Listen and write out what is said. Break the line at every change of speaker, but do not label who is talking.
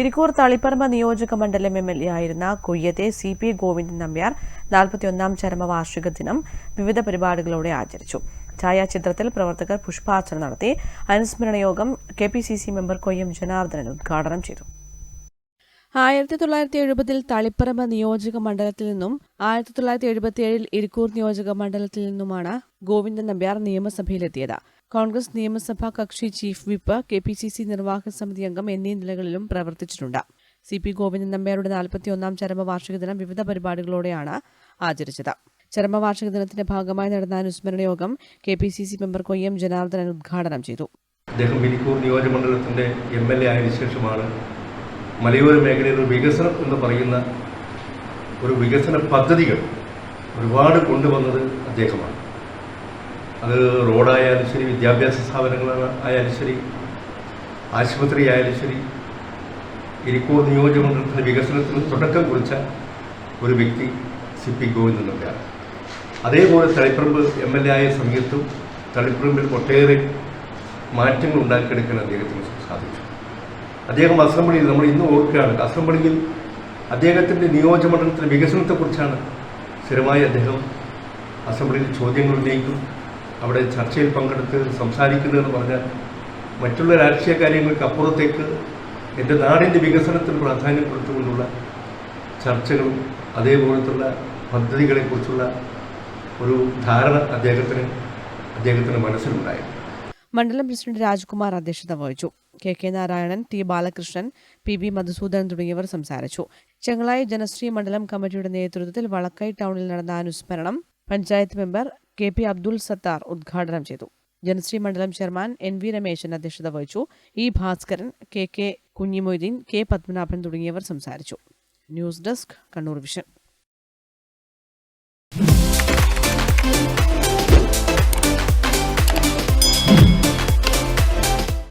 ഇരിക്കൂർ തളിപ്പറമ്പ് നിയോജക മണ്ഡലം M L A ആയിരുന്ന കൊയ്യത്തെ സി പി ഗോവിന്ദൻ നമ്പ്യാർ നാൽപ്പത്തിയൊന്നാം ചരമവാർഷിക ദിനം വിവിധ പരിപാടികളോടെ ആചരിച്ചു. ഛായാചിത്രത്തിൽ പ്രവർത്തകർ പുഷ്പാർച്ചന നടത്തി. അനുസ്മരണ യോഗം K P C C member Koyyam Janardhanan ഉദ്ഘാടനം ചെയ്തു. ആയിരത്തി തൊള്ളായിരത്തി എഴുപതിൽ തളിപ്പറമ്പ് നിയോജക മണ്ഡലത്തിൽ നിന്നും ആയിരത്തി തൊള്ളായിരത്തി എഴുപത്തിയേഴിൽ ഇരിക്കൂർ നിയോജക മണ്ഡലത്തിൽ നിന്നുമാണ് ഗോവിന്ദൻ നമ്പ്യാർ നിയമസഭയിലെത്തിയത്. കോൺഗ്രസ് നിയമസഭാ കക്ഷി chief whip K P C C നിർവാഹക സമിതി അംഗം എന്നീ നിലകളിലും പ്രവർത്തിച്ചിട്ടുണ്ട്. സി പി ഗോവിന്ദൻ നമ്പ്യാരുടെ നാൽപ്പത്തിയൊന്നാം ചരമവാർഷിക ദിനം വിവിധ പരിപാടികളോടെയാണ് ആചരിച്ചത്. ചരമവാർഷിക ദിനത്തിന്റെ ഭാഗമായി നടന്ന അനുസ്മരണ യോഗം K P C C member Koyyam Janardhanan ഉദ്ഘാടനം ചെയ്തു.
അദ്ദേഹം ഇരിക്കൂർ നിയോജകമണ്ഡലത്തിന്റെ എം എൽ എ ആയതിനു ശേഷമാണ് മലയോര മേഖലയിൽ വികസനം എന്ന് പറയുന്ന ഒരു വികസന പദ്ധതികൾ ഒരുപാട് കൊണ്ടുവന്നത് അദ്ദേഹമാണ്. അത് റോഡായാലും ശരി വിദ്യാഭ്യാസ സ്ഥാപനങ്ങൾ ആയാലും ശരി ആശുപത്രി ആയാലും ശരി ഇരിക്കൂർ നിയോജകമണ്ഡലത്തിന്റെ വികസനത്തിന് തുടക്കം കുറിച്ച ഒരു വ്യക്തി സി പി ഗോവിന്ദൻ നമ്പ്യാർ അതേപോലെ തളിപ്പറമ്പ് എം എൽ എ ആയ സമയത്തും തളിപ്പറമ്പിൽ ഒട്ടേറെ മാറ്റങ്ങൾ ഉണ്ടാക്കിയെടുക്കാൻ അദ്ദേഹത്തിന് സാധിച്ചു. അദ്ദേഹം അസംബ്ലിയിൽ നമ്മൾ ഇന്ന് ഓർക്കുകയാണ്. അസംബ്ലിയിൽ അദ്ദേഹത്തിന്റെ നിയോജകമണ്ഡലത്തിന്റെ വികസനത്തെക്കുറിച്ചാണ് സ്ഥിരമായി അദ്ദേഹം അസംബ്ലിയിൽ ചോദ്യങ്ങൾ ഉന്നയിക്കും. അവിടെ ചർച്ചയിൽ പങ്കെടുത്ത് സംസാരിക്കുന്നതെന്ന് പറഞ്ഞാൽ മറ്റുള്ള രാഷ്ട്രീയ കാര്യങ്ങൾക്ക് അപ്പുറത്തേക്ക് എന്റെ നാടിന്റെ വികസനത്തിന് പ്രാധാന്യം കൊടുത്തുകൊണ്ടുള്ള ചർച്ചകളും അതേപോലത്തുള്ള പദ്ധതികളെക്കുറിച്ചുള്ള ഒരു ധാരണ അദ്ദേഹത്തിന് അദ്ദേഹത്തിന്റെ മനസ്സിലുണ്ടായിരുന്നു
മണ്ഡലം പ്രസിഡന്റ് രാജ്കുമാർ അധ്യക്ഷത വഹിച്ചു. K K Narayanan T Balakrishnan P B Madhusoodanan തുടങ്ങിയവർ സംസാരിച്ചു. ചെങ്ങളായി ജനശ്രീ മണ്ഡലം കമ്മിറ്റിയുടെ നേതൃത്വത്തിൽ വളക്കൈ ടൗണിൽ നടന്ന അനുസ്മരണം panchayat member K P Abdul Sathar ഉദ്ഘാടനം ചെയ്തു. ജനശ്രീ മണ്ഡലം ചെയർമാൻ എൻ വി രമേശൻ അധ്യക്ഷത വഹിച്ചു. E Bhaskaran K K Kunhimoideen K Padmanabhan തുടങ്ങിയവർ സംസാരിച്ചു. News desk Kannur vision.